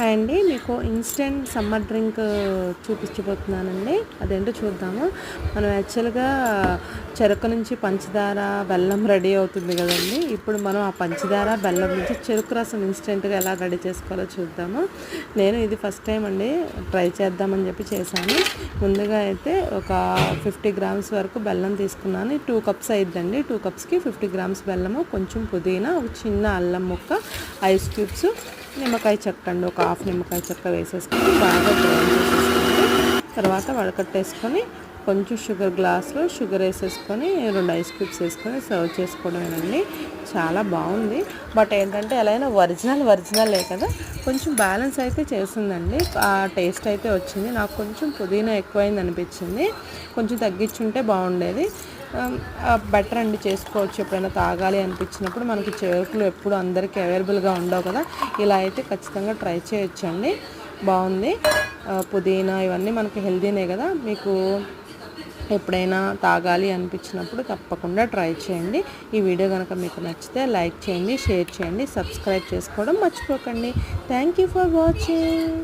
Hi అండి. మీకు instant summer drink చూపించబోతున్నానండి. అదేంటో చూద్దాము. మనం యాక్చువల్గా చెరుకు నుంచి పంచదార బెల్లం రెడీ అవుతుంది కదండి. ఇప్పుడు మనం ఆ పంచదార బెల్లం నుంచి చెరుకు రసం ఇన్స్టెంట్గా ఎలా రెడీ చేసుకోవాలో చూద్దాము. నేను ఇది ఫస్ట్ టైం అండి ట్రై చేద్దామని చెప్పి చేశాను. ముందుగా అయితే ఒక ఫిఫ్టీ గ్రామ్స్ వరకు బెల్లం తీసుకున్నాను. టూ కప్స్ అయిద్దండి. టూ కప్స్కి ఫిఫ్టీ గ్రామ్స్ బెల్లము కొంచెం పుదీనా ఒక చిన్న అల్లం ముక్క ఐస్ క్యూబ్స్ నిమ్మకాయ చెక్క అండి ఒక హాఫ్ నిమ్మకాయ చెక్క వేసేసుకొని బాగా గ్రైండ్ చేసేసుకుంటే తర్వాత వడకట్టేసుకొని కొంచెం షుగర్ గ్లాస్లో షుగర్ వేసేసుకొని రెండు ఐస్ క్యూబ్స్ వేసుకొని సర్వ్ చేసుకోవడమేనండి. చాలా బాగుంది. బట్ ఏంటంటే ఎలా అయినా ఒరిజినల్ ఒరిజినలే కదా. కొంచెం బ్యాలెన్స్ అయితే చేసిందండి ఆ టేస్ట్ అయితే వచ్చింది. నాకు కొంచెం పుదీనా ఎక్కువైంది అనిపించింది. కొంచెం తగ్గించుంటే బాగుండేది. బెటర్ అండి చేసుకోవచ్చు. ఎప్పుడైనా తాగాలి అనిపించినప్పుడు మనకి చెరుకులు ఎప్పుడు అందరికీ అవైలబుల్గా ఉండవు కదా. ఇలా అయితే ఖచ్చితంగా ట్రై చేయొచ్చండి. బాగుంది. పుదీనా ఇవన్నీ మనకి హెల్దీనే కదా. మీకు ఎప్పుడైనా తాగాలి అనిపించినప్పుడు తప్పకుండా ట్రై చేయండి. ఈ వీడియో కనుక మీకు నచ్చితే లైక్ చేయండి షేర్ చేయండి సబ్స్క్రైబ్ చేసుకోవడం మర్చిపోకండి. Thank you for watching.